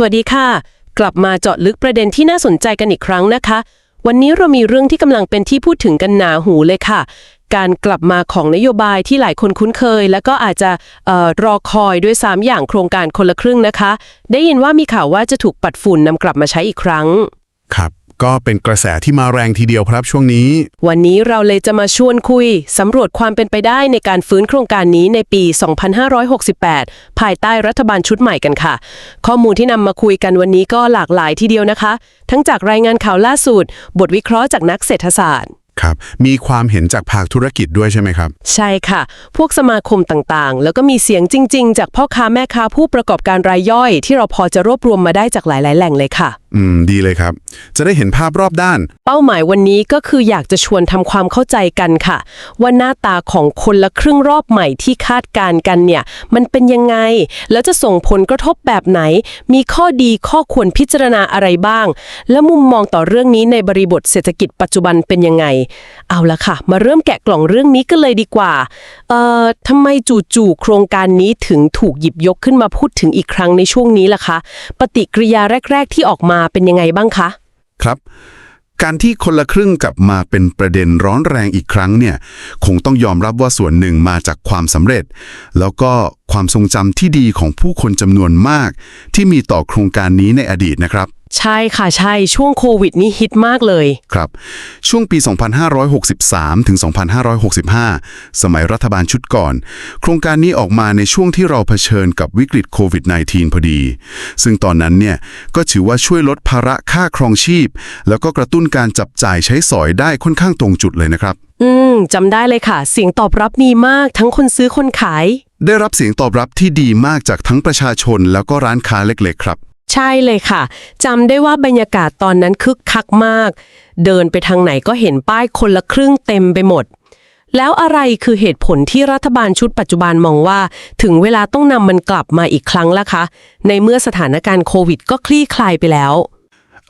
สวัสดีค่ะ กลับมาเจาะลึกประเด็นที่น่าสนใจกันอีกครั้งนะคะ วันนี้เรามีเรื่องที่กำลังเป็นที่พูดถึงกันหนาหูเลยค่ะ การกลับมาของนโยบายที่หลายคนคุ้นเคย แล้วก็อาจจะออรอคอยด้วย 3 อย่างโครงการคนละครึ่งนะคะ ได้ยินว่ามีข่าวว่าจะถูกปัดฝุ่นนำกลับมาใช้อีกครั้ง ครับ ก็เป็นกระแสที่มาแรงทีเดียวครับช่วงนี้ วันนี้เราเลยจะมาชวนคุย สำรวจความเป็นไปได้ในการฟื้นโครงการนี้ในปี 2568 ภายใต้รัฐบาลชุดใหม่กันค่ะ ข้อมูลที่นำมาคุยกันวันนี้ก็หลากหลายทีเดียวนะคะ ทั้งจากรายงานข่าวล่าสุด บทวิเคราะห์จากนักเศรษฐศาสตร์ ครับ มีความเห็นจากภาคธุรกิจด้วยใช่ไหมครับ ใช่ค่ะ พวกสมาคมต่างๆ แล้วก็มีเสียงจริง ๆ จากพ่อค้าแม่ค้าผู้ประกอบการรายย่อย ที่เราพอจะรวบรวมมาได้จากหลาย ๆ แหล่งเลยค่ะอืม ดีเลยครับ จะได้เห็นภาพรอบด้าน เป้าหมายวันนี้ก็คืออยากจะชวนทำความเข้าใจกันค่ะ ว่าหน้าตาของคนละครึ่งรอบใหม่ที่คาดการณ์กันเนี่ย มันเป็นยังไง แล้วจะส่งผลกระทบแบบไหน มีข้อดีข้อควรพิจารณาอะไรบ้าง และมุมมองต่อเรื่องนี้ในบริบทเศรษฐกิจปัจจุบันเป็นยังไง เอาละค่ะ มาเริ่มแกะกล่องเรื่องนี้กันเลยดีกว่า เอ่อทำไมจู่ๆโครงการนี้ถึงถูกหยิบยกขึ้นมาพูดถึงอีกครั้งในช่วงนี้ล่ะคะ ปฏิกิริยาแรก ๆ ที่ออกมาเป็นยังไงบ้างคะ ครับ การที่คนละครึ่งกลับมาเป็นประเด็นร้อนแรงอีกครั้งเนี่ย คงต้องยอมรับว่าส่วนหนึ่งมาจากความสำเร็จ แล้วก็ความทรงจำที่ดีของผู้คนจำนวนมาก ที่มีต่อโครงการนี้ในอดีตนะครับ ใช่ค่ะใช่ช่วงโควิดนี่ฮิตมากเลย ครับ ช่วงปี 2563 ถึง 2565 สมัยรัฐบาลชุดก่อน โครงการนี้ออกมาในช่วงที่เราเผชิญกับวิกฤตโควิด -19 พอดี ซึ่งตอนนั้นเนี่ย ก็ถือว่าช่วยลดภาระค่าครองชีพ แล้วก็กระตุ้นการจับจ่ายใช้สอยได้ค่อนข้างตรงจุดเลยนะครับ อืมจำได้เลยค่ะ เสียงตอบรับดีมากทั้งคนซื้อคนขาย ได้รับเสียงตอบรับที่ดีมากจากทั้งประชาชนแล้วก็ร้านค้าเล็ก ๆ ครับ ใช่เลยค่ะจำได้ว่าบรรยากาศตอนนั้นคึกคักมาก เดินไปทางไหนก็เห็นป้ายคนละครึ่งเต็มไปหมด แล้วอะไรคือเหตุผลที่รัฐบาลชุดปัจจุบันมองว่า ถึงเวลาต้องนำมันกลับมาอีกครั้งละคะ ในเมื่อสถานการณ์โควิดก็คลี่คลายไปแล้ว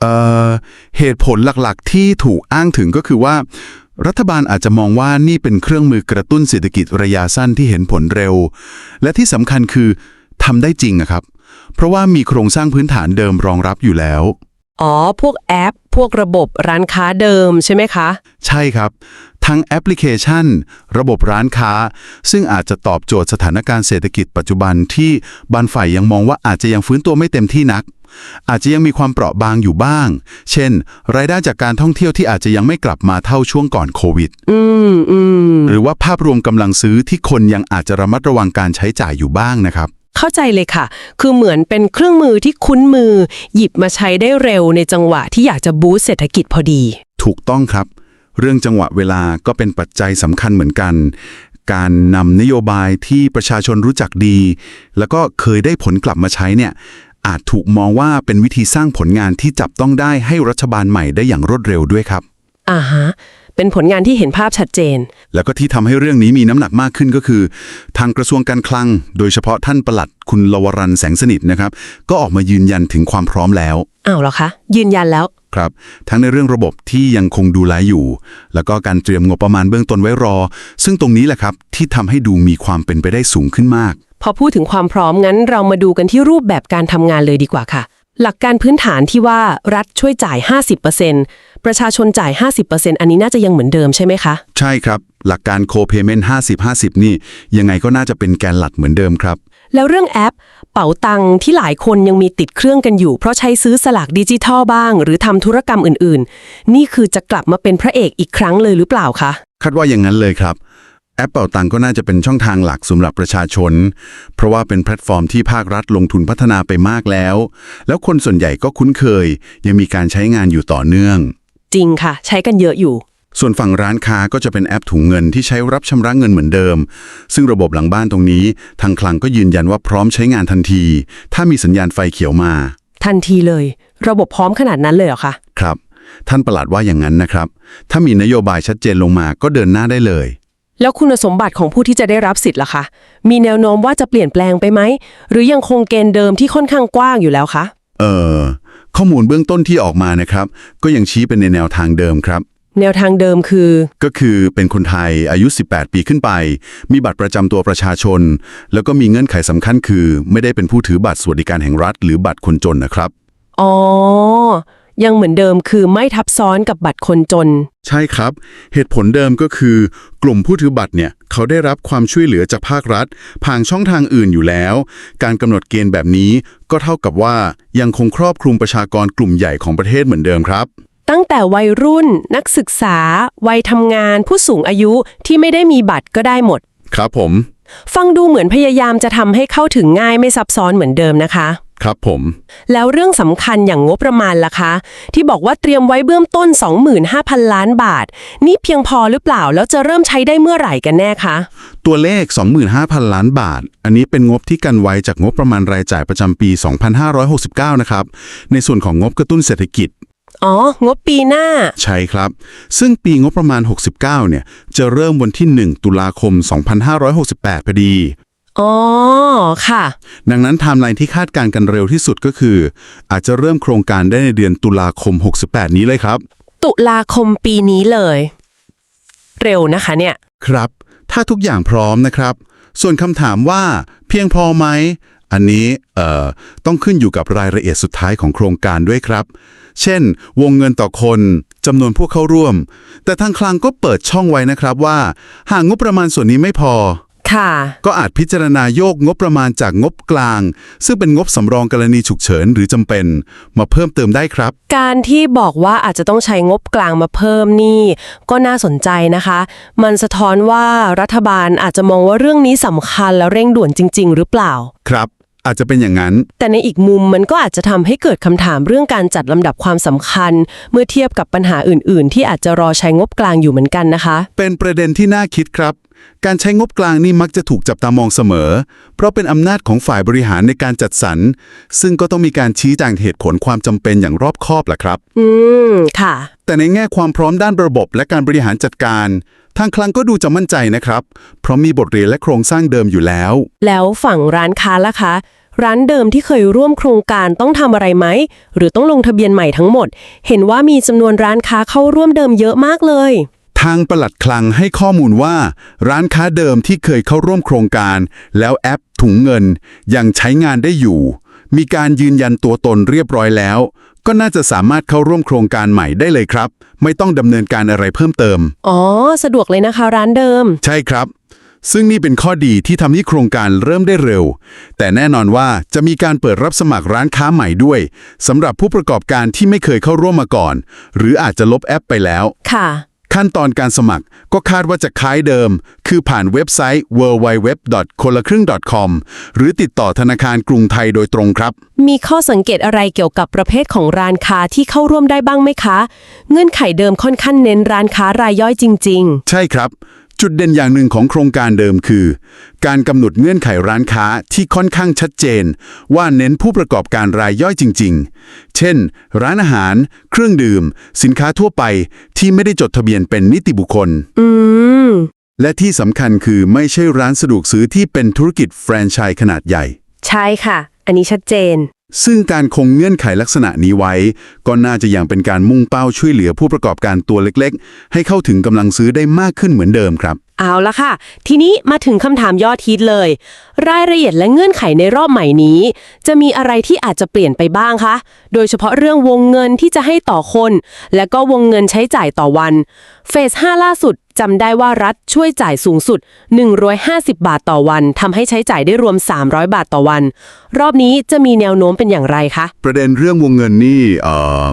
เอ่อเหตุผลหลักๆ ที่ถูกอ้างถึงก็คือว่า รัฐบาลอาจจะมองว่านี่เป็นเครื่องมือกระตุ้นเศรษฐกิจระยะสั้นที่เห็นผลเร็ว และที่สำคัญคือทำได้จริงอะครับ เพราะว่ามีโครงสร้างพื้นฐานเดิมรองรับอยู่แล้ว อ๋อ พวกแอป พวกระบบร้านค้าเดิมใช่ไหมคะ ใช่ครับ ทั้งแอปพลิเคชัน ระบบร้านค้า ซึ่งอาจจะตอบโจทย์สถานการณ์เศรษฐกิจปัจจุบันที่บางฝ่ายยังมองว่าอาจจะยังฟื้นตัวไม่เต็มที่นัก อาจจะยังมีความเปราะบางอยู่บ้าง เช่น รายได้จากการท่องเที่ยวที่อาจจะยังไม่กลับมาเท่าช่วงก่อนโควิด อืมอืมหรือว่าภาพรวมกำลังซื้อที่คนยังอาจจะระมัดระวังการใช้จ่ายอยู่บ้างนะครับ เข้าใจเลยค่ะ คือเหมือนเป็นเครื่องมือที่คุ้นมือ หยิบมาใช้ได้เร็วในจังหวะที่อยากจะบูสต์เศรษฐกิจพอดี ถูกต้องครับ เรื่องจังหวะเวลาก็เป็นปัจจัยสำคัญเหมือนกัน การนำนโยบายที่ประชาชนรู้จักดี แล้วก็เคยได้ผลกลับมาใช้เนี่ยอาจถูกมองว่าเป็นวิธีสร้างผลงานที่จับต้องได้ให้รัฐบาลใหม่ได้อย่างรวดเร็วด้วยครับอ่าฮะ เป็นผลงานที่เห็นภาพชัดเจน แล้วก็ที่ทำให้เรื่องนี้มีน้ำหนักมากขึ้นก็คือ ทางกระทรวงการคลัง โดยเฉพาะท่านปลัดคุณลวรันแสงสนิทนะครับ ก็ออกมายืนยันถึงความพร้อมแล้ว อ้าวเหรอคะ ยืนยันแล้ว ครับ ทั้งในเรื่องระบบที่ยังคงดูแลอยู่ แล้วก็การเตรียมงบประมาณเบื้องต้นไว้รอ ซึ่งตรงนี้แหละครับที่ทำให้ดูมีความเป็นไปได้สูงขึ้นมาก พอพูดถึงความพร้อมงั้นเรามาดูกันที่รูปแบบการทำงานเลยดีกว่าค่ะ หลักการพื้นฐานที่ว่ารัฐช่วยจ่าย 50%ประชาชนจ่าย 50%อันนี้น่าจะยังเหมือนเดิมใช่ไหมคะ ใช่ครับ หลักการโคเพเมนต์50-50 นี่ ยังไงก็น่าจะเป็นแกนหลักเหมือนเดิมครับ แล้วเรื่องแอป เป๋าตังค์ที่หลายคนยังมีติดเครื่องกันอยู่ เพราะใช้ซื้อสลากดิจิทัลบ้าง หรือทำธุรกรรมอื่นๆ นี่คือจะกลับมาเป็นพระเอกอีกครั้งเลยหรือเปล่าคะ คาดว่าอย่างนั้นเลยครับ แอปเป่าตังก็น่าจะเป็นช่องทางหลักสำหรับประชาชน เพราะว่าเป็นแพลตฟอร์มที่ภาครัฐลงทุนพัฒนาไปมากแล้ว แล้วคนส่วนใหญ่ก็คุ้นเคย ยังมีการใช้งานอยู่ต่อเนื่อง จริงค่ะ ใช้กันเยอะอยู่ ส่วนฝั่งร้านค้าก็จะเป็นแอปถุงเงินที่ใช้รับชำระเงินเหมือนเดิม ซึ่งระบบหลังบ้านตรงนี้ ทางคลังก็ยืนยันว่าพร้อมใช้งานทันที ถ้ามีสัญญาณไฟเขียวมา ทันทีเลย ระบบพร้อมขนาดนั้นเลยเหรอคะครับ ท่านประหลัดว่าอย่างนั้นนะครับ ถ้ามีนโยบายชัดเจนลงมาก็เดินหน้าได้เลย แล้วคุณสมบัติของผู้ที่จะได้รับสิทธิ์ล่ะคะ มีแนวโน้มว่าจะเปลี่ยนแปลงไปไหม หรือยังคงเกณฑ์เดิมที่ค่อนข้างกว้างอยู่แล้วคะ เอ่อ ข้อมูลเบื้องต้นที่ออกมานะครับ ก็ยังชี้เป็นในแนวทางเดิมครับ แนวทางเดิมคือ ก็คือเป็นคนไทยอายุ 18 ปีขึ้นไป มีบัตรประจำตัวประชาชน แล้วก็มีเงื่อนไขสำคัญคือ ไม่ได้เป็นผู้ถือบัตรสวัสดิการแห่งรัฐ หรือบัตรคนจนนะครับ อ๋อ ยังเหมือนเดิมคือไม่ทับซ้อนกับบัตรคนจน ใช่ครับ เหตุผลเดิมก็คือ กลุ่มผู้ถือบัตรเนี่ยเขาได้รับความช่วยเหลือจากภาครัฐ ผ่านช่องทางอื่นอยู่แล้ว การกำหนดเกณฑ์แบบนี้ก็เท่ากับว่ายังคงครอบคลุมประชากรกลุ่มใหญ่ของประเทศเหมือนเดิมครับ ตั้งแต่วัยรุ่น นักศึกษา วัยทำงาน ผู้สูงอายุที่ไม่ได้มีบัตรก็ได้หมด ครับผม ฟังดูเหมือนพยายามจะทำให้เข้าถึงง่ายไม่ซับซ้อนเหมือนเดิมนะคะ ครับผม แล้วเรื่องสำคัญอย่างงบประมาณล่ะคะ ที่บอกว่าเตรียมไว้เบื้องต้น 25,000 ล้านบาท นี่เพียงพอหรือเปล่า แล้วจะเริ่มใช้ได้เมื่อไหร่กันแน่คะ ตัวเลข 25,000 ล้านบาท อันนี้เป็นงบที่กันไว้จากงบประมาณรายจ่ายประจำปี 2569 นะครับ ในส่วนของงบกระตุ้นเศรษฐกิจอ๋อ งบปีหน้า ใช่ครับ ซึ่งปีงบประมาณ 69 เนี่ย จะเริ่มวันที่ 1 ตุลาคม 2568 พอดี อ๋อ ค่ะ ดังนั้นไทม์ไลน์ที่คาดการณ์กันเร็วที่สุดก็คือ อาจจะเริ่มโครงการได้ในเดือนตุลาคม 68 นี้เลยครับ ตุลาคมปีนี้เลย เร็วนะคะเนี่ย ครับ ถ้าทุกอย่างพร้อมนะครับ ส่วนคำถามว่าเพียงพอไหม อันนี้เอ่อต้องขึ้นอยู่กับรายละเอียดสุดท้ายของโครงการด้วยครับ เช่น วงเงินต่อคนจำนวนผู้เข้าร่วม แต่ทางคลังก็เปิดช่องไว้นะครับว่า หากงบประมาณส่วนนี้ไม่พอ ค่ะ ก็อาจพิจารณาโยกงบประมาณจากงบกลาง ซึ่งเป็นงบสำรองกรณีฉุกเฉินหรือจำเป็น มาเพิ่มเติมได้ครับ การที่บอกว่าอาจจะต้องใช้งบกลางมาเพิ่มนี่ ก็น่าสนใจนะคะ มันสะท้อนว่ารัฐบาลอาจจะมองว่าเรื่องนี้สำคัญและเร่งด่วนจริง ๆ หรือเปล่า ครับ อาจจะเป็นอย่างนั้น แต่ในอีกมุมมันก็อาจจะทำให้เกิดคำถามเรื่องการจัดลำดับความสำคัญ เมื่อเทียบกับปัญหาอื่น ๆ ที่อาจจะรอใช้งบกลางอยู่เหมือนกันนะคะ เป็นประเด็นที่น่าคิดครับ การใช้งบกลางนี่มักจะถูกจับตามองเสมอ เพราะเป็นอำนาจของฝ่ายบริหารในการจัดสรร ซึ่งก็ต้องมีการชี้แจงเหตุผลความจำเป็นอย่างรอบคอบแหละครับ อืม ค่ะ แต่ในแง่ความพร้อมด้านระบบและการบริหารจัดการ ทางคลังก็ดูจะมั่นใจนะครับ เพราะมีบทเรียนและโครงสร้างเดิมอยู่แล้ว แล้วฝั่งร้านค้าล่ะคะ ร้านเดิมที่เคยร่วมโครงการต้องทำอะไรไหม หรือต้องลงทะเบียนใหม่ทั้งหมด เห็นว่ามีจำนวนร้านค้าเข้าร่วมเดิมเยอะมากเลย ทางปลัดคลังให้ข้อมูลว่า ร้านค้าเดิมที่เคยเข้าร่วมโครงการ แล้วแอปถุงเงินยังใช้งานได้อยู่ มีการยืนยันตัวตนเรียบร้อยแล้ว ก็น่าจะสามารถเข้าร่วมโครงการใหม่ได้เลยครับ ไม่ต้องดำเนินการอะไรเพิ่มเติม อ๋อ สะดวกเลยนะคะร้านเดิม ใช่ครับ ซึ่งนี่เป็นข้อดีที่ทำให้โครงการเริ่มได้เร็ว แต่แน่นอนว่าจะมีการเปิดรับสมัครร้านค้าใหม่ด้วยสำหรับผู้ประกอบการที่ไม่เคยเข้าร่วมมาก่อน หรืออาจจะลบแอปไปแล้ว ค่ะ ขั้นตอนการสมัครก็คาดว่าจะคล้ายเดิม คือผ่านเว็บไซต์ www.kolakring.com หรือติดต่อธนาคารกรุงไทยโดยตรงครับ มีข้อสังเกตอะไรเกี่ยวกับประเภทของร้านค้าที่เข้าร่วมได้บ้างไหมคะ เงื่อนไขเดิมค่อนข้างเน้นร้านค้ารายย่อยจริงใช่ครับ จุดเด่นอย่างหนึ่งของโครงการเดิมคือ การกำหนดเงื่อนไขร้านค้าที่ค่อนข้างชัดเจน ว่าเน้นผู้ประกอบการรายย่อยจริง ๆ เช่น ร้านอาหาร เครื่องดื่ม สินค้าทั่วไปที่ไม่ได้จดทะเบียนเป็นนิติบุคคลๆอืม และที่สำคัญคือไม่ใช่ร้านสะดวกซื้อที่เป็นธุรกิจแฟรนไชส์ขนาดใหญ่ ใช่ค่ะ อันนี้ชัดเจน ซึ่งการคงเงื่อนไขลักษณะนี้ไว้ ก็น่าจะยังเป็นการมุ่งเป้าช่วยเหลือผู้ประกอบการตัวเล็กๆ ให้เข้าถึงกำลังซื้อได้มากขึ้นเหมือนเดิมครับ เอาละค่ะ ทีนี้มาถึงคำถามยอดฮิตเลย รายละเอียดและเงื่อนไขในรอบใหม่นี้ จะมีอะไรที่อาจจะเปลี่ยนไปบ้างคะ โดยเฉพาะเรื่องวงเงินที่จะให้ต่อคน และก็วงเงินใช้จ่ายต่อวัน เฟส 5 ล่าสุด จำได้ว่ารัฐช่วยจ่ายสูงสุด 150 บาทต่อวันทำให้ใช้จ่ายได้รวม 300 บาทต่อวัน รอบนี้จะมีแนวโน้มเป็นอย่างไรคะ ประเด็นเรื่องวงเงินนี่เอ่อ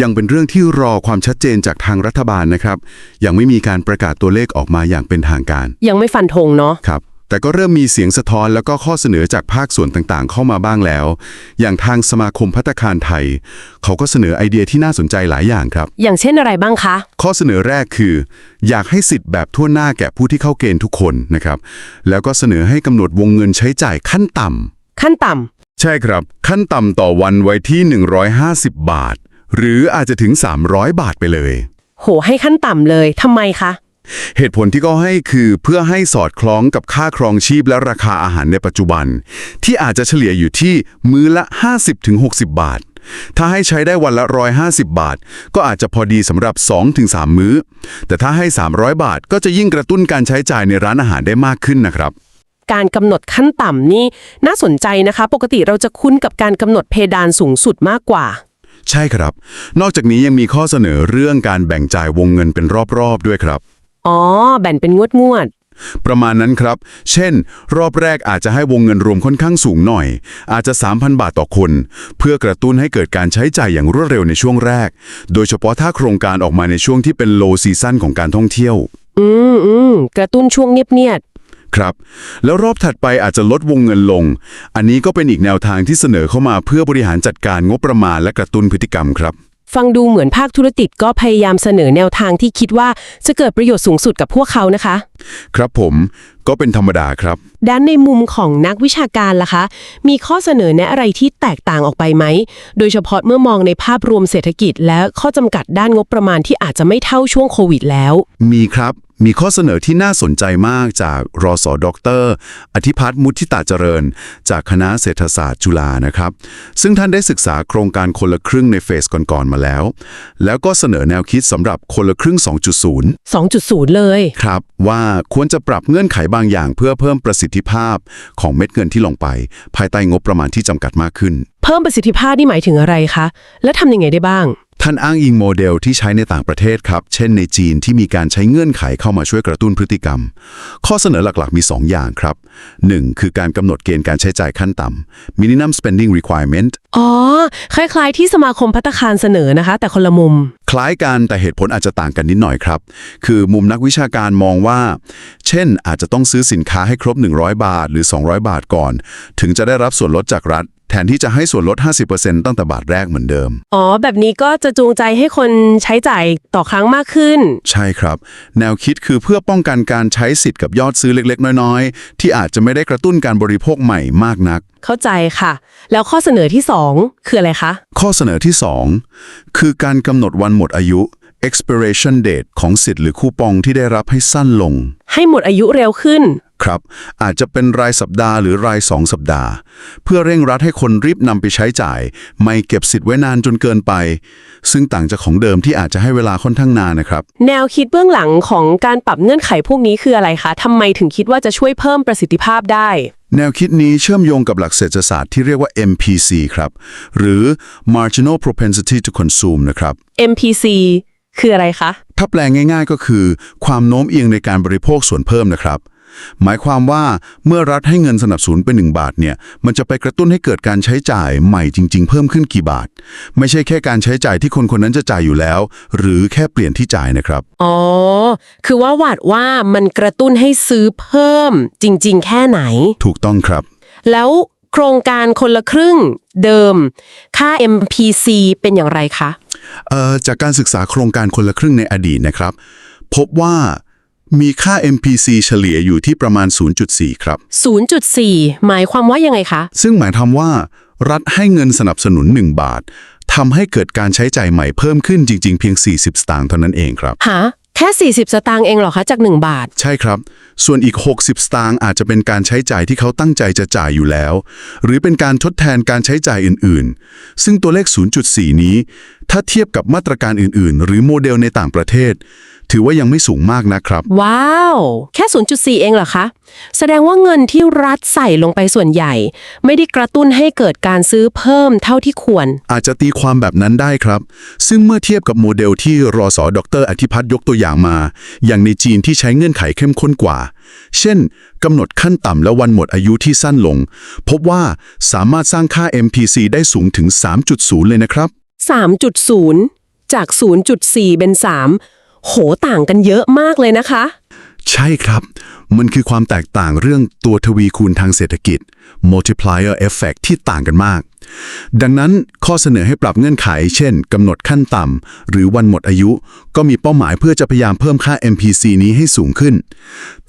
ยังเป็นเรื่องที่รอความชัดเจนจากทางรัฐบาลนะครับ ยังไม่มีการประกาศตัวเลขออกมาอย่างเป็นทางการ ยังไม่ฟันธงเนาะ ครับ แต่ก็เริ่มมีเสียงสะท้อนแล้วก็ข้อเสนอจากภาคส่วนต่างๆ เข้ามาบ้างแล้ว อย่างทางสมาคมพัตตาคารไทย เขาก็เสนอไอเดียที่น่าสนใจหลายอย่างครับ อย่างเช่นอะไรบ้างคะ ข้อเสนอแรกคือ อยากให้สิทธิ์แบบทั่วหน้าแก่ผู้ที่เข้าเกณฑ์ทุกคนนะครับ แล้วก็เสนอให้กำหนดวงเงินใช้จ่ายขั้นต่ำขั้นต่ำใช่ครับ ขั้นต่ำต่อวันไว้ที่ 150 บาท หรืออาจจะถึง 300 บาทไปเลย โหให้ขั้นต่ำเลยทำไมคะ เหตุผลที่ก็ให้คือเพื่อให้สอดคล้องกับค่าครองชีพและราคาอาหารในปัจจุบัน ที่อาจจะเฉลี่ยอยู่ที่มื้อละ 50-60 บาท ถ้าให้ใช้ได้วันละ 150 บาท ก็อาจจะพอดีสำหรับ 2-3 มื้อ แต่ถ้าให้ 300 บาทก็จะยิ่งกระตุ้นการใช้จ่ายในร้านอาหารได้มากขึ้นนะครับการกำหนดขั้นต่ำนี่น่าสนใจนะคะ ปกติเราจะคุ้นกับการกำหนดเพดานสูงสุดมากกว่า ใช่ครับ นอกจากนี้ยังมีข้อเสนอเรื่องการแบ่งจ่ายวงเงินเป็นรอบๆด้วยครับ อ๋อ แบ่งเป็นงวดงวดประมาณนั้นครับ เช่น รอบแรกอาจจะให้วงเงินรวมค่อนข้างสูงหน่อย อาจจะ 3,000 บาทต่อคน เพื่อกระตุ้นให้เกิดการใช้จ่ายอย่างรวดเร็วในช่วงแรก โดยเฉพาะถ้าโครงการออกมาในช่วงที่เป็น low season ของการท่องเที่ยวๆอืมอืมกระตุ้นช่วงเงียบครับ แล้วรอบถัดไปอาจจะลดวงเงินลง อันนี้ก็เป็นอีกแนวทางที่เสนอเข้ามาเพื่อบริหารจัดการงบประมาณและกระตุ้นพฤติกรรมครับๆ ฟังดูเหมือนภาคธุรกิจก็พยายามเสนอแนวทางที่คิดว่าจะเกิดประโยชน์สูงสุดกับพวกเขานะคะ ครับผมก็เป็นธรรมดาครับ ด้านในมุมของนักวิชาการล่ะคะ มีข้อเสนอแนะอะไรที่แตกต่างออกไปไหม โดยเฉพาะเมื่อมองในภาพรวมเศรษฐกิจ และข้อจำกัดด้านงบประมาณที่อาจจะไม่เท่าช่วงโควิดแล้ว มีครับ มีข้อเสนอที่น่าสนใจมากจากรอสอดอกเตอร์อธิพัฒน์มุทิตาเจริญ จากคณะเศรษฐศาสตร์จุฬานะครับ ซึ่งท่านได้ศึกษาโครงการคนละครึ่งในเฟสก่อนๆมาแล้ว แล้วก็เสนอแนวคิดสำหรับคนละครึ่ง 2.0 2.0 เลย ครับว่าควรจะปรับเงื่อนไขบางอย่างเพื่อเพิ่มประสิทธิภาพของเม็ดเงินที่ลงไป ภายใต้งบประมาณที่จำกัดมากขึ้น เพิ่มประสิทธิภาพนี่หมายถึงอะไรคะ และทำยังไงได้บ้าง ท่านอ้างอิงโมเดลที่ใช้ในต่างประเทศครับ เช่นในจีนที่มีการใช้เงื่อนไขเข้ามาช่วยกระตุ้นพฤติกรรม ข้อเสนอหลักๆ มี 2 อย่างครับ 1. คือการกำหนดเกณฑ์การใช้จ่ายขั้นต่ำ minimum spending requirement อ๋อ คล้าย ๆ ที่สมาคมพัตตาคารเสนอนะคะ แต่คนละมุม คล้ายกันแต่เหตุผลอาจจะต่างกันนิดหน่อยครับ คือมุมนักวิชาการมองว่า เช่น อาจจะต้องซื้อสินค้าให้ครบ 100 บาท หรือ 200 บาทก่อน ถึงจะได้รับส่วนลดจากรัฐ แทนที่จะให้ส่วนลด 50%ตั้งแต่บาทแรกเหมือนเดิม อ๋อ แบบนี้ก็จะจูงใจให้คนใช้จ่ายต่อครั้งมากขึ้น ใช่ครับ แนวคิดคือเพื่อป้องกันการใช้สิทธิ์กับยอดซื้อเล็กๆ น้อยๆ ที่อาจจะไม่ได้กระตุ้นการบริโภคใหม่มากนัก เข้าใจค่ะ แล้วข้อเสนอที่ 2 คืออะไรคะ ข้อเสนอที่ 2 คือการกำหนดวันหมดอายุ expiration date ของสิทธิ์หรือคูปองที่ได้รับให้สั้นลง ให้หมดอายุเร็วขึ้น ครับ อาจจะเป็นรายสัปดาห์หรือราย 2 สัปดาห์ เพื่อเร่งรัดให้คนรีบนำไปใช้จ่าย ไม่เก็บสิทธิ์ไว้นานจนเกินไป ซึ่งต่างจากของเดิมที่อาจจะให้เวลาค่อนข้างนานนะครับ แนวคิดเบื้องหลังของการปรับเงื่อนไขพวกนี้คืออะไรคะทำไมถึงคิดว่าจะช่วยเพิ่มประสิทธิภาพได้ แนวคิดนี้เชื่อมโยงกับหลักเศรษฐศาสตร์ที่เรียกว่า MPC ครับ หรือ Marginal Propensity to Consume นะครับ MPC คืออะไรคะ ถ้าแปลงง่ายๆก็คือ ความโน้มเอียงในการบริโภคส่วนเพิ่มนะครับ หมายความว่าเมื่อรัฐให้เงินสนับสนุนไป 1 บาทเนี่ย มันจะไปกระตุ้นให้เกิดการใช้จ่ายใหม่จริง ๆ เพิ่มขึ้นกี่บาท ไม่ใช่แค่การใช้จ่ายที่คนคนนั้นจะจ่ายอยู่แล้ว หรือแค่เปลี่ยนที่จ่ายนะครับ อ๋อ คือว่าหวาดว่ามันกระตุ้นให้ซื้อเพิ่มจริง ๆ แค่ไหน ถูกต้องครับ แล้ว โครงการคนละครึ่งเดิม ค่า MPC เป็นอย่างไรคะ เอ่อจากการศึกษาโครงการคนละครึ่งในอดีตนะครับ พบว่ามีค่า MPC เฉลี่ยอยู่ที่ประมาณ 0.4 ครับ 0.4 หมายความว่ายังไงคะ ซึ่งหมายความว่า รัฐให้เงินสนับสนุน 1 บาททำให้เกิดการใช้จ่ายใหม่เพิ่มขึ้นจริง ๆ เพียง 40 สตางค์เท่านั้นเองครับ หา แค่ 40 สตางค์เองเหรอคะ จาก 1 บาท ใช่ครับ ส่วนอีก 60 สตางค์อาจจะเป็นการใช้จ่ายที่เขาตั้งใจจะจ่ายอยู่แล้ว หรือเป็นการทดแทนการใช้จ่ายอื่นๆ ซึ่งตัวเลข 0.4 นี้ ถ้าเทียบกับมาตรการอื่นๆ หรือโมเดลในต่างประเทศ ถือว่ายังไม่สูงมากนะครับ ว้าว แค่ 0.4 เองเหรอคะ แสดงว่าเงินที่รัฐใส่ลงไปส่วนใหญ่ ไม่ได้กระตุ้นให้เกิดการซื้อเพิ่มเท่าที่ควร อาจจะตีความแบบนั้นได้ครับ ซึ่งเมื่อเทียบกับโมเดลที่รอสอดรอธิพัฒน์ยกตัวอย่างมา อย่างในจีนที่ใช้เงื่อนไขเข้มข้นกว่าเช่นกำหนดขั้นต่ำและวันหมดอายุที่สั้นลง พบว่าสามารถสร้างค่า MPC ได้สูงถึง 3.0 เลยนะครับ 3.0 จาก 0.4 เป็น 3 โหต่างกันเยอะมากเลยนะคะ ใช่ครับ มันคือความแตกต่างเรื่องตัวทวีคูณทางเศรษฐกิจ multiplier effect ที่ต่างกันมาก ดังนั้นข้อเสนอให้ปรับเงื่อนไข เช่นกำหนดขั้นต่ำหรือวันหมดอายุ ก็มีเป้าหมายเพื่อจะพยายามเพิ่มค่า MPC นี้ให้สูงขึ้น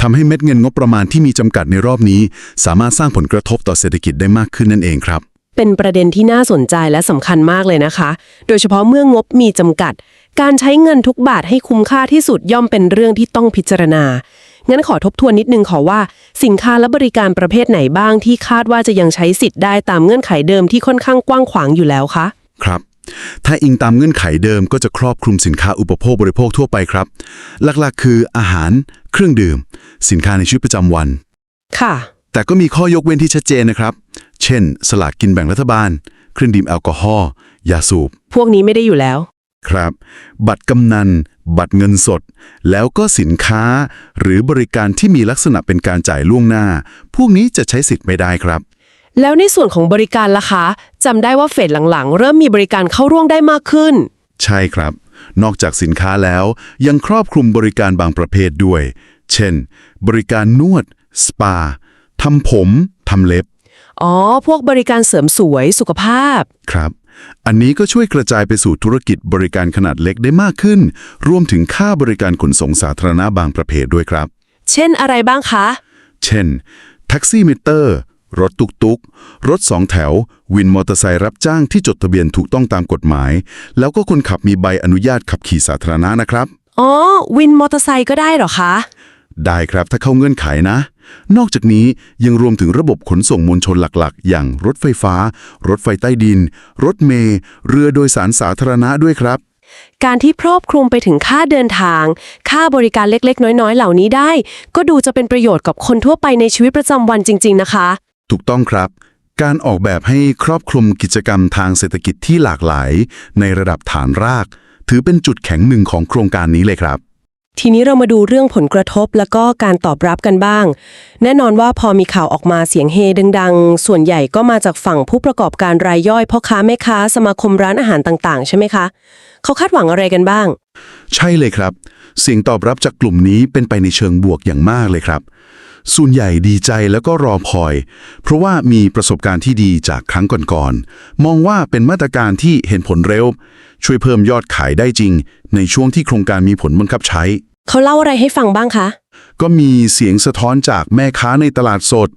ทำให้เม็ดเงินงบประมาณที่มีจำกัดในรอบนี้ สามารถสร้างผลกระทบต่อเศรษฐกิจได้มากขึ้นนั่นเองครับ เป็นประเด็นที่น่าสนใจและสำคัญมากเลยนะคะ โดยเฉพาะเมื่องบมีจำกัด การใช้เงินทุกบาทให้คุ้มค่าที่สุดย่อมเป็นเรื่องที่ต้องพิจารณา งั้นขอทบทวนนิดนึงขอว่า สินค้าและบริการประเภทไหนบ้างที่คาดว่าจะยังใช้สิทธิ์ได้ตามเงื่อนไขเดิมที่ค่อนข้างกว้างขวางอยู่แล้วคะครับ ถ้าอิงตามเงื่อนไขเดิมก็จะครอบคลุมสินค้าอุปโภคบริโภคทั่วไปครับ หลักๆ คืออาหาร เครื่องดื่ม สินค้าในชีวิตประจำวัน ค่ะ แต่ก็มีข้อยกเว้นที่ชัดเจนนะครับ เช่น สลากกินแบ่งรัฐบาล เครื่องดื่มแอลกอฮอล์ยาสูบ พวกนี้ไม่ได้อยู่แล้ว ครับ บัตรกำนัน บัตรเงินสด แล้วก็สินค้า หรือบริการที่มีลักษณะเป็นการจ่ายล่วงหน้า พวกนี้จะใช้สิทธิ์ไม่ได้ครับ แล้วในส่วนของบริการล่ะคะจำได้ว่าเฟสหลังๆ เริ่มมีบริการเข้าร่วมได้มากขึ้น ใช่ครับ นอกจากสินค้าแล้ว ยังครอบคลุมบริการบางประเภทด้วย เช่น บริการนวด สปาทำผมทำเล็บ อ๋อ พวกบริการเสริมสวยสุขภาพ ครับ อันนี้ก็ช่วยกระจายไปสู่ธุรกิจบริการขนาดเล็กได้มากขึ้น รวมถึงค่าบริการขนส่งสาธารณะบางประเภทด้วยครับ เช่นอะไรบ้างคะ เช่น แท็กซี่มิเตอร์ รถตุกตุกรถสองแถว วินมอเตอร์ไซค์รับจ้างที่จดทะเบียนถูกต้องตามกฎหมาย แล้วก็คนขับมีใบอนุญาตขับขี่สาธารณะนะครับ อ๋อ วินมอเตอร์ไซค์ก็ได้เหรอคะ ได้ครับถ้าเข้าเงื่อนไขนะ นอกจากนี้ยังรวมถึงระบบขนส่งมวลชนหลักๆ อย่างรถไฟฟ้า รถไฟใต้ดิน รถเมล์เรือโดยสารสาธารณะด้วยครับ การที่ครอบคลุมไปถึงค่าเดินทาง ค่าบริการเล็กๆ น้อยๆ เหล่านี้ได้ ก็ดูจะเป็นประโยชน์กับคนทั่วไปในชีวิตประจำวันจริง ๆ นะคะ ถูกต้องครับ การออกแบบให้ครอบคลุมกิจกรรมทางเศรษฐกิจที่หลากหลาย ในระดับฐานราก ถือเป็นจุดแข็งหนึ่งของโครงการนี้เลยครับ ทีนี้เรามาดูเรื่องผลกระทบแล้วก็การตอบรับกันบ้าง แน่นอนว่าพอมีข่าวออกมาเสียงเฮดังๆ ส่วนใหญ่ก็มาจากฝั่งผู้ประกอบการรายย่อยพ่อค้าแม่ค้าสมาคมร้านอาหารต่างๆ ใช่ไหมคะ เขาคาดหวังอะไรกันบ้าง ใช่เลยครับ เสียงตอบรับจากกลุ่มนี้เป็นไปในเชิงบวกอย่างมากเลยครับ ส่วนใหญ่ดีใจแล้วก็รอคอย เพราะว่ามีประสบการณ์ที่ดีจากครั้งก่อนๆ มองว่าเป็นมาตรการที่เห็นผลเร็ว ช่วยเพิ่มยอดขายได้จริง ในช่วงที่โครงการมีผลบังคับใช้ เขาเล่าอะไรให้ฟังบ้างคะ ก็มีเสียงสะท้อนจากแม่ค้าในตลาดสด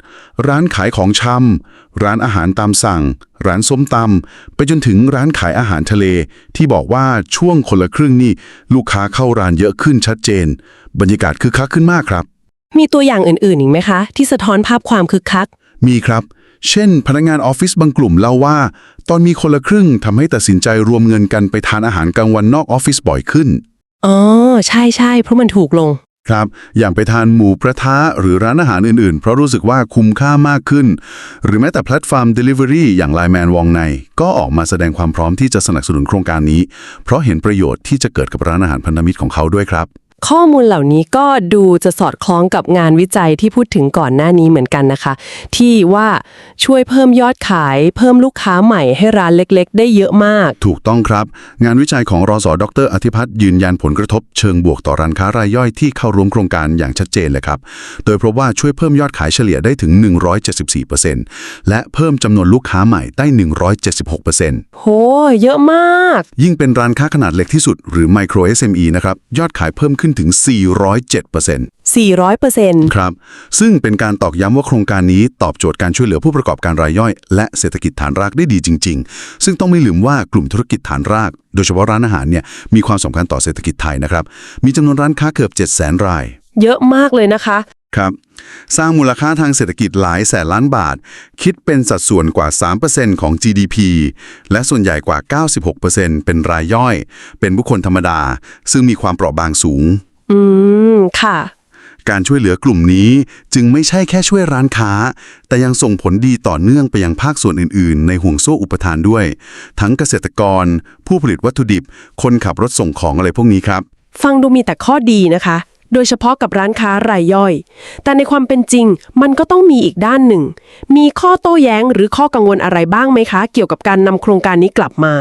ร้านขายของชำร้านอาหารตามสั่ง ร้านส้มตำไปจนถึงร้านขายอาหารทะเล ที่บอกว่าช่วงคนละครึ่งนี่ลูกค้าเข้าร้านเยอะขึ้นชัดเจน บรรยากาศคึกคักขึ้นมากครับ มีตัวอย่างอื่นๆอีกไหมคะ ที่สะท้อนภาพความคึกคัก มีครับ เช่น พนักงานออฟฟิศบางกลุ่มเล่าว่า ตอนมีคนละครึ่งทำให้ตัดสินใจรวมเงินกันไปทานอาหารกลางวันนอกออฟฟิศบ่อยขึ้น อ๋อ ใช่ใช่เพราะมันถูกลง ครับ อย่างไปทานหมูกระทะหรือร้านอาหารอื่นๆ เพราะรู้สึกว่าคุ้มค่ามากขึ้น หรือแม้แต่แพลตฟอร์ม Delivery อย่าง Line Man วองใน ก็ออกมาแสดงความพร้อมที่จะสนับสนุนโครงการนี้ เพราะเห็นประโยชน์ที่จะเกิดกับร้านอาหารพันธมิตรของเขาด้วยครับ ข้อมูลเหล่านี้ก็ดูจะสอดคล้องกับงานวิจัยที่พูดถึงก่อนหน้านี้เหมือนกันนะคะ ที่ว่าช่วยเพิ่มยอดขาย เพิ่มลูกค้าใหม่ให้ร้านเล็กๆ ได้เยอะมาก ถูกต้องครับ งานวิจัยของรอสอดรอธิพัฒน์ยืนยันผลกระทบเชิงบวกต่อร้านค้ารายย่อยที่เข้าร่วมโครงการอย่างชัดเจนเลยครับ โดยเพราะว่าช่วยเพิ่มยอดขายเฉลี่ยได้ถึง 174%และเพิ่มจำนวนลูกค้าใหม่ได้ 176%โห เยอะมาก ยิ่งเป็นร้านค้าขนาดเล็กที่สุด หรือ Micro SME นะครับยอดขายเพิ่มขึ้นถึง 407% 400%ครับ ซึ่งเป็นการตอกย้ำว่าโครงการนี้ตอบโจทย์การช่วยเหลือผู้ประกอบการรายย่อย และเศรษฐกิจฐานรากได้ดีจริง ๆ ซึ่งต้องไม่ลืมว่ากลุ่มธุรกิจฐานราก โดยเฉพาะร้านอาหารเนี่ยมีความสำคัญต่อเศรษฐกิจไทยนะครับ มีจำนวนร้านค้าเกือบ 7 0 0 0 0 0 ราย เยอะมากเลยนะคะ ครับ สร้างมูลค่าทางเศรษฐกิจหลายแสนล้านบาท คิดเป็นสัดส่วนกว่า 3%ของ GDP และส่วนใหญ่กว่า 96%เป็นรายย่อย เป็นบุคคลธรรมดา ซึ่งมีความเปราะบางสูง อืม ค่ะ การช่วยเหลือกลุ่มนี้จึงไม่ใช่แค่ช่วยร้านค้า แต่ยังส่งผลดีต่อเนื่องไปยังภาคส่วนอื่น ๆ ในห่วงโซ่อุปทานด้วย ทั้งเกษตรกร ผู้ผลิตวัตถุดิบ คนขับรถส่งของอะไรพวกนี้ครับ ฟังดูมีแต่ข้อดีนะคะ โดยเฉพาะกับร้านค้ารายย่อย แต่ในความเป็นจริงมันก็ต้องมีอีกด้านหนึ่ง มีข้อโต้แย้งหรือข้อกังวลอะไรบ้างไหมคะ เกี่ยวกับการนำโครงการนี้กลับมา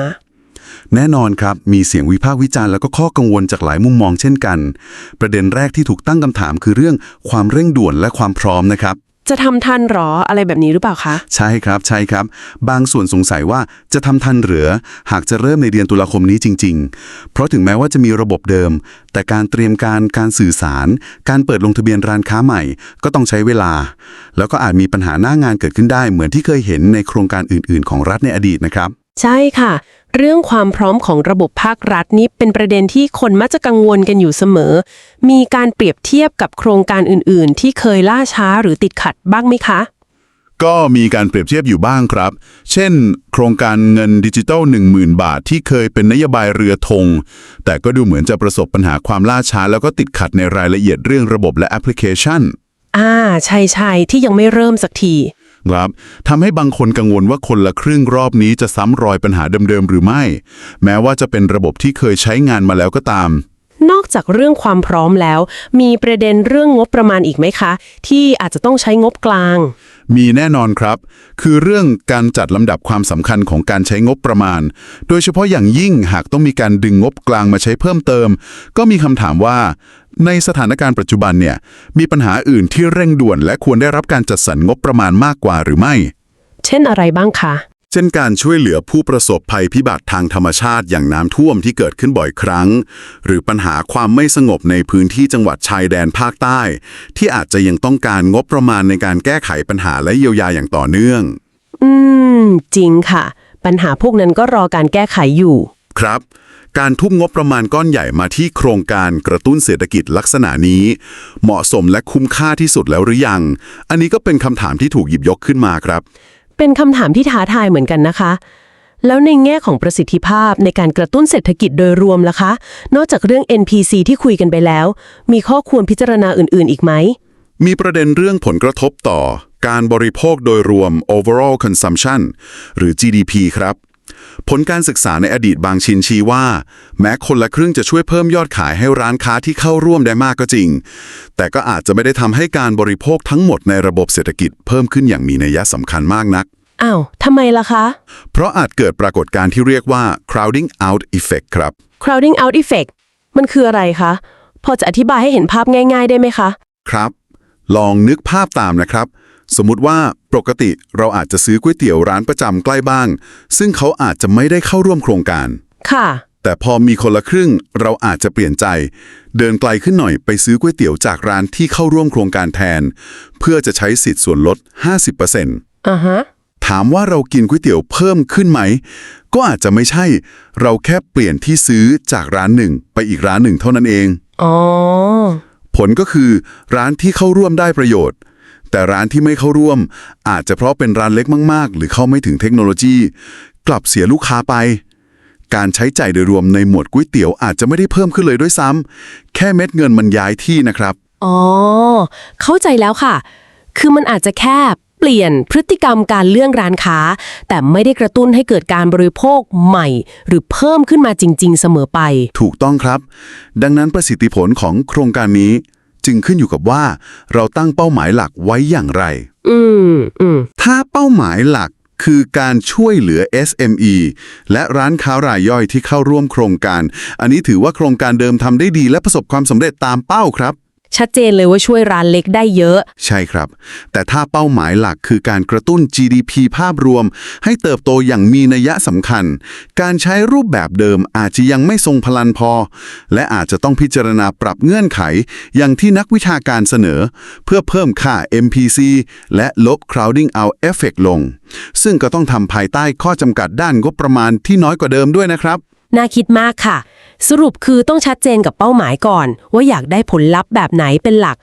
แน่นอนครับ มีเสียงวิพากษ์วิจารณ์แล้วก็ข้อกังวลจากหลายมุมมองเช่นกัน ประเด็นแรกที่ถูกตั้งคำถามคือเรื่องความเร่งด่วนและความพร้อมนะครับ จะทำทันหรออะไรแบบนี้หรือเปล่าคะ ใช่ครับใช่ครับ บางส่วนสงสัยว่าจะทำทันเหรือหากจะเริ่มในเดือนตุลาคมนี้จริง ๆ เพราะถึงแม้ว่าจะมีระบบเดิม แต่การเตรียมการการสื่อสาร การเปิดลงทะเบียนร้านค้าใหม่ ก็ต้องใช้เวลา แล้วก็อาจมีปัญหาหน้างานเกิดขึ้นได้เหมือนที่เคยเห็นในโครงการอื่น ๆ ของรัฐในอดีตนะครับ ใช่ค่ะ เรื่องความพร้อมของระบบภาครัฐนี้เป็นประเด็นที่คนมักจะกังวลกันอยู่เสมอ มีการเปรียบเทียบกับโครงการอื่น ๆ ที่เคยล่าช้าหรือติดขัดบ้างไหมคะ ก็มีการเปรียบเทียบอยู่บ้างครับ เช่น โครงการเงินดิจิทัล10,000 บาท ที่เคยเป็นนโยบายเรือธง แต่ก็ดูเหมือนจะประสบปัญหาความล่าช้า แล้วก็ติดขัดในรายละเอียดเรื่องระบบและแอปพลิเคชัน อ่า ใช่ใช่ที่ยังไม่เริ่มสักที ครับทำให้บางคนกังวลว่าคนละครึ่งรอบนี้จะซ้ำรอยปัญหาเดิมๆหรือไม่ แม้ว่าจะเป็นระบบที่เคยใช้งานมาแล้วก็ตาม นอกจากเรื่องความพร้อมแล้ว มีประเด็นเรื่องงบประมาณอีกไหมคะ ที่อาจจะต้องใช้งบกลาง มีแน่นอนครับ คือเรื่องการจัดลำดับความสำคัญของการใช้งบประมาณ โดยเฉพาะอย่างยิ่งหากต้องมีการดึงงบกลางมาใช้เพิ่มเติม ก็มีคำถามว่า ในสถานการณ์ปัจจุบันเนี่ยมีปัญหาอื่นที่เร่งด่วน และควรได้รับการจัดสรรงบประมาณมากกว่าหรือไม่ เช่นอะไรบ้างคะ เช่นการช่วยเหลือผู้ประสบภัยพิบัติทางธรรมชาติอย่างน้ำท่วมที่เกิดขึ้นบ่อยครั้ง หรือปัญหาความไม่สงบในพื้นที่จังหวัดชายแดนภาคใต้ ที่อาจจะยังต้องการงบประมาณในการแก้ไขปัญหาและเยียวยาอย่างต่อเนื่อง อืม จริงค่ะ ปัญหาพวกนั้นก็รอการแก้ไขอยู่ ครับ การทุ่มงบประมาณก้อนใหญ่มาที่โครงการกระตุ้นเศรษฐกิจลักษณะนี้ เหมาะสมและคุ้มค่าที่สุดแล้วหรือยัง อันนี้ก็เป็นคำถามที่ถูกหยิบยกขึ้นมาครับ เป็นคำถามที่ท้าทายเหมือนกันนะคะ แล้วในแง่ของประสิทธิภาพในการกระตุ้นเศรษฐกิจโดยรวมล่ะคะ นอกจากเรื่อง NPC ที่คุยกันไปแล้ว มีข้อควรพิจารณาอื่น ๆ อีกไหม มีประเด็นเรื่องผลกระทบต่อ การบริโภคโดยรวม overall consumption หรือ GDP ครับ ผลการศึกษาในอดีตบางชิ้นชี้ว่า แม้คนละครึ่งจะช่วยเพิ่มยอดขายให้ร้านค้าที่เข้าร่วมได้มากก็จริง แต่ก็อาจจะไม่ได้ทำให้การบริโภคทั้งหมดในระบบเศรษฐกิจเพิ่มขึ้นอย่างมีนัยสำคัญมากนัก อ้าวทำไมล่ะคะ เพราะอาจเกิดปรากฏการณ์ที่เรียกว่า crowding out effect ครับ crowding out effect มันคืออะไรคะ พอจะอธิบายให้เห็นภาพง่าย ๆ ได้ไหมคะ ครับ ลองนึกภาพตามนะครับ สมมุติว่าปกติเราอาจจะซื้อก๋วยเตี๋ยวร้านประจำใกล้บ้านซึ่งเขาอาจจะไม่ได้เข้าร่วมโครงการ ค่ะ แต่พอมีคนละครึ่งเราอาจจะเปลี่ยนใจ เดินไกลขึ้นหน่อยไปซื้อก๋วยเตี๋ยวจากร้านที่เข้าร่วมโครงการแทน เพื่อจะใช้สิทธิ์ส่วนลด 50%อ่าฮะถามว่าเรากินก๋วยเตี๋ยวเพิ่มขึ้นไหม ก็อาจจะไม่ใช่ เราแค่เปลี่ยนที่ซื้อจากร้านหนึ่งไปอีกร้านหนึ่งเท่านั้นเอง อ๋อ ผลก็คือร้านที่เข้าร่วมได้ประโยชน์ แต่ร้านที่ไม่เข้าร่วม อาจจะเพราะเป็นร้านเล็กมาก ๆ หรือเข้าไม่ถึงเทคโนโลยี กลับเสียลูกค้าไป การใช้จ่ายโดยรวมในหมวดก๋วยเตี๋ยวอาจจะไม่ได้เพิ่มขึ้นเลยด้วยซ้ำแค่เม็ดเงินมันย้ายที่นะครับ อ๋อ เข้าใจแล้วค่ะ คือมันอาจจะแค่เปลี่ยนพฤติกรรมการเลื่องร้านค้า แต่ไม่ได้กระตุ้นให้เกิดการบริโภคใหม่ หรือเพิ่มขึ้นมาจริง ๆ เสมอไป ถูกต้องครับ ดังนั้นประสิทธิผลของโครงการนี้ จึงขึ้นอยู่กับว่า เราตั้งเป้าหมายหลักไว้อย่างไร อืมอืมถ้าเป้าหมายหลักคือการช่วยเหลือ SME และร้านค้ารายย่อยที่เข้าร่วมโครงการ อันนี้ถือว่าโครงการเดิมทำได้ดีและประสบความสำเร็จตามเป้าครับ ชัดเจนเลยว่าช่วยร้านเล็กได้เยอะ ใช่ครับ แต่ถ้าเป้าหมายหลักคือการกระตุ้น GDP ภาพรวม ให้เติบโตอย่างมีนัยสำคัญ การใช้รูปแบบเดิมอาจจะยังไม่ทรงพลันพอ และอาจจะต้องพิจารณาปรับเงื่อนไข อย่างที่นักวิชาการเสนอ เพื่อเพิ่มค่า MPC และลบ crowding out effect ลง ซึ่งก็ต้องทำภายใต้ข้อจำกัดด้านงบประมาณที่น้อยกว่าเดิมด้วยนะครับ น่าคิดมากค่ะ สรุปคือต้องชัดเจนกับเป้าหมายก่อน ว่าอยากได้ผลลัพธ์แบบไหนเป็นหลัก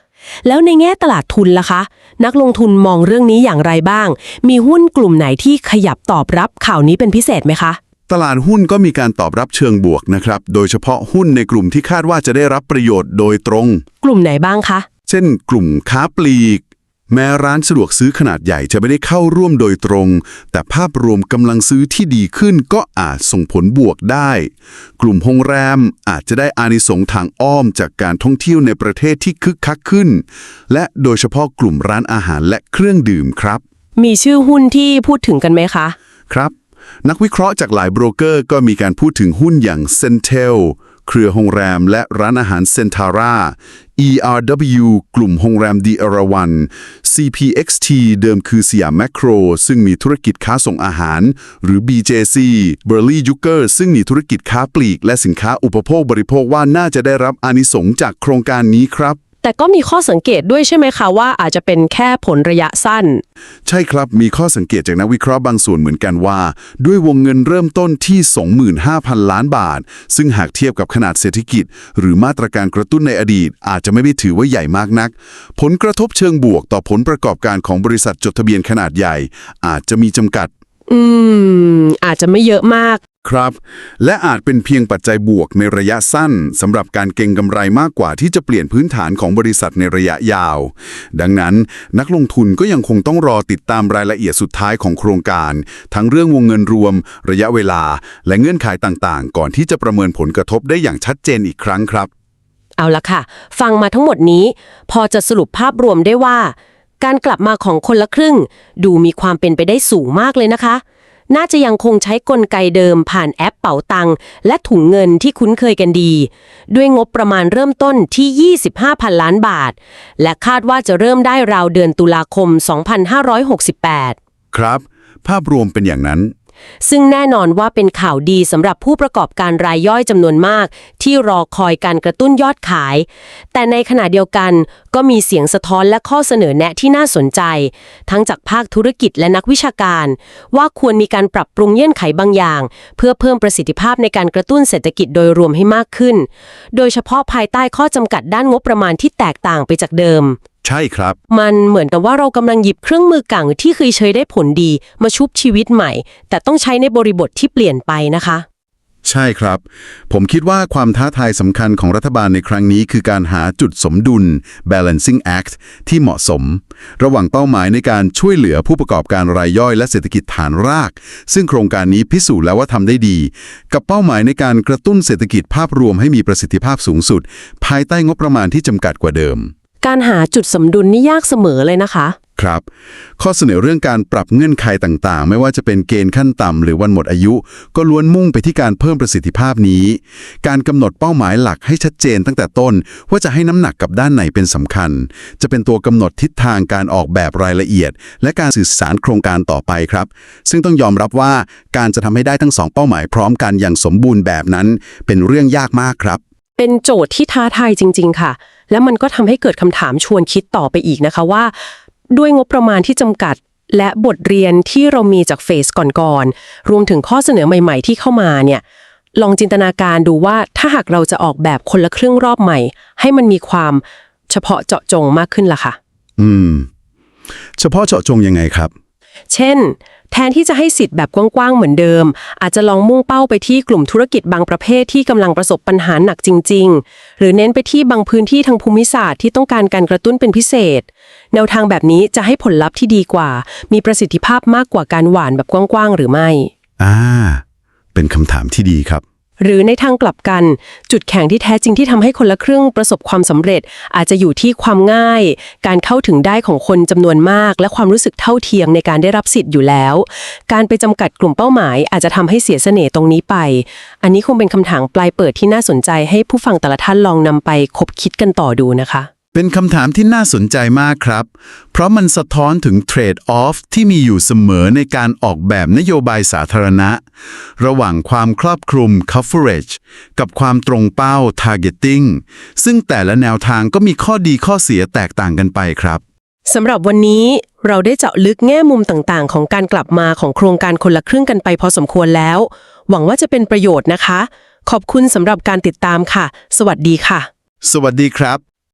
แล้วในแง่ตลาดทุนล่ะคะ นักลงทุนมองเรื่องนี้อย่างไรบ้าง มีหุ้นกลุ่มไหนที่ขยับตอบรับข่าวนี้เป็นพิเศษไหมคะ ตลาดหุ้นก็มีการตอบรับเชิงบวกนะครับ โดยเฉพาะหุ้นในกลุ่มที่คาดว่าจะได้รับประโยชน์โดยตรง กลุ่มไหนบ้างคะ เช่น กลุ่มค้าปลีก แม้ร้านสะดวกซื้อขนาดใหญ่จะไม่ได้เข้าร่วมโดยตรง แต่ภาพรวมกำลังซื้อที่ดีขึ้นก็อาจส่งผลบวกได้ กลุ่มโรงแรมอาจจะได้อานิสงส์ทางอ้อมจากการท่องเที่ยวในประเทศที่คึกคักขึ้น และโดยเฉพาะกลุ่มร้านอาหารและเครื่องดื่มครับ มีชื่อหุ้นที่พูดถึงกันไหมคะ ครับ นักวิเคราะห์จากหลายโบรกเกอร์ก็มีการพูดถึงหุ้นอย่าง c e n t e l เครือโรงแรมและร้านอาหารเซนทาร่า ERW กลุ่มโรงแรมดีอราวัน CPXT เดิมคือสยามแมคโคร ซึ่งมีธุรกิจค้าส่งอาหาร หรือ BJC b u r l e y Yuker ซึ่งมีธุรกิจค้าปลีก และสินค้าอุปโภคบริโภคว่าน่าจะได้รับอานิสงส์จากโครงการนี้ครับ แต่ก็มีข้อสังเกตด้วยใช่ไหมคะว่าอาจจะเป็นแค่ผลระยะสั้น ใช่ครับมีข้อสังเกตจากนักวิเคราะห์บางส่วนเหมือนกันว่า ด้วยวงเงินเริ่มต้นที่ 25,000 ล้านบาท ซึ่งหากเทียบกับขนาดเศรษฐกิจ หรือมาตรการกระตุ้นในอดีต อาจจะไม่ได้ถือว่าใหญ่มากนัก ผลกระทบเชิงบวกต่อผลประกอบการของบริษัทจดทะเบียนขนาดใหญ่ อาจจะมีจำกัด อืม อาจจะไม่เยอะมาก ครับ และอาจเป็นเพียงปัจจัยบวกในระยะสั้นสำหรับการเก็งกำไรมากกว่าที่จะเปลี่ยนพื้นฐานของบริษัทในระยะยาว ดังนั้นนักลงทุนก็ยังคงต้องรอติดตามรายละเอียดสุดท้ายของโครงการ ทั้งเรื่องวงเงินรวม ระยะเวลา และเงื่อนไขต่างๆ ก่อนที่จะประเมินผลกระทบได้อย่างชัดเจนอีกครั้งครับ เอาละค่ะ ฟังมาทั้งหมดนี้ พอจะสรุปภาพรวมได้ว่า การกลับมาของคนละครึ่ง ดูมีความเป็นไปได้สูงมากเลยนะคะ น่าจะยังคงใช้กลไกเดิมผ่านแอปเป๋าตังและถุงเงินที่คุ้นเคยกันดี ด้วยงบประมาณเริ่มต้นที่ 25,000 ล้านบาท และคาดว่าจะเริ่มได้ราวเดือนตุลาคม 2568 ครับ ภาพรวมเป็นอย่างนั้น ซึ่งแน่นอนว่าเป็นข่าวดีสำหรับผู้ประกอบการรายย่อยจำนวนมาก ที่รอคอยการกระตุ้นยอดขาย แต่ในขณะเดียวกันก็มีเสียงสะท้อนและข้อเสนอแนะที่น่าสนใจ ทั้งจากภาคธุรกิจและนักวิชาการ ว่าควรมีการปรับปรุงเงื่อนไขบางอย่าง เพื่อเพิ่มประสิทธิภาพในการกระตุ้นเศรษฐกิจโดยรวมให้มากขึ้น โดยเฉพาะภายใต้ข้อจำกัดด้านงบประมาณที่แตกต่างไปจากเดิม ใช่ครับ มันเหมือนกับว่าเรากำลังหยิบเครื่องมือเก่าที่เคยใช้ได้ผลดี มาชุบชีวิตใหม่ แต่ต้องใช้ในบริบทที่เปลี่ยนไปนะคะ ใช่ครับ ผมคิดว่าความท้าทายสำคัญของรัฐบาลในครั้งนี้ คือการหาจุดสมดุล balancing act ที่เหมาะสม ระหว่างเป้าหมายในการช่วยเหลือผู้ประกอบการรายย่อยและเศรษฐกิจฐานราก ซึ่งโครงการนี้พิสูจน์แล้วว่าทำได้ดี กับเป้าหมายในการกระตุ้นเศรษฐกิจภาพรวมให้มีประสิทธิภาพสูงสุด ภายใต้งบประมาณที่จำกัดกว่าเดิม การหาจุดสมดุลนี่ยากเสมอเลยนะคะ ครับ ข้อเสนอเรื่องการปรับเงื่อนไขต่างๆ ไม่ว่าจะเป็นเกณฑ์ขั้นต่ำหรือวันหมดอายุ ก็ล้วนมุ่งไปที่การเพิ่มประสิทธิภาพนี้ การกำหนดเป้าหมายหลักให้ชัดเจนตั้งแต่ต้น ว่าจะให้น้ำหนักกับด้านไหนเป็นสำคัญ จะเป็นตัวกำหนดทิศทางการออกแบบรายละเอียด และการสื่อสารโครงการต่อไปครับ ซึ่งต้องยอมรับว่าการจะทำให้ได้ทั้งสองเป้าหมายพร้อมกันอย่างสมบูรณ์แบบนั้น เป็นเรื่องยากมากครับ เป็นโจทย์ที่ท้าทายจริง ๆ ค่ะ แล้วมันก็ทำให้เกิดคำถามชวนคิดต่อไปอีกนะคะว่า ด้วยงบประมาณที่จำกัดและบทเรียนที่เรามีจากเฟสก่อนๆ รวมถึงข้อเสนอใหม่ ๆ ที่เข้ามาเนี่ย ลองจินตนาการดูว่าถ้าหากเราจะออกแบบคนละครึ่งรอบใหม่ ให้มันมีความเฉพาะเจาะจงมากขึ้นล่ะค่ะ อืม เฉพาะเจาะจงยังไงครับ เช่น แทนที่จะให้สิทธิ์แบบกว้างๆเหมือนเดิม อาจจะลองมุ่งเป้าไปที่กลุ่มธุรกิจบางประเภทที่กำลังประสบปัญหาหนักจริง ๆ หรือเน้นไปที่บางพื้นที่ทางภูมิศาสตร์ที่ต้องการการกระตุ้นเป็นพิเศษ แนวทางแบบนี้จะให้ผลลัพธ์ที่ดีกว่า มีประสิทธิภาพมากกว่าการหวานแบบกว้างๆหรือไม่ อ่า เป็นคำถามที่ดีครับ หรือในทางกลับกัน จุดแข็งที่แท้จริงที่ทำให้คนละครึ่งประสบความสำเร็จ อาจจะอยู่ที่ความง่าย การเข้าถึงได้ของคนจำนวนมาก และความรู้สึกเท่าเทียมในการได้รับสิทธิ์อยู่แล้ว การไปจำกัดกลุ่มเป้าหมาย อาจจะทำให้เสียเสน่ห์ตรงนี้ไป อันนี้คงเป็นคำถามปลายเปิดที่น่าสนใจให้ผู้ฟังแต่ละท่านลองนำไปคบคิดกันต่อดูนะคะ เป็นคำถามที่น่าสนใจมากครับ เพราะมันสะท้อนถึงเทรดออฟที่มีอยู่เสมอในการออกแบบนโยบายสาธารณะ ระหว่างความครอบคลุม coverage กับความตรงเป้า targeting ซึ่งแต่ละแนวทางก็มีข้อดีข้อเสียแตกต่างกันไปครับสำหรับวันนี้เราได้เจาะลึกแง่มุมต่างๆ ของการกลับมาของโครงการคนละครึ่งกันไปพอสมควรแล้ว หวังว่าจะเป็นประโยชน์นะคะ ขอบคุณสำหรับการติดตามค่ะ สวัสดีค่ะ สวัสดีครับ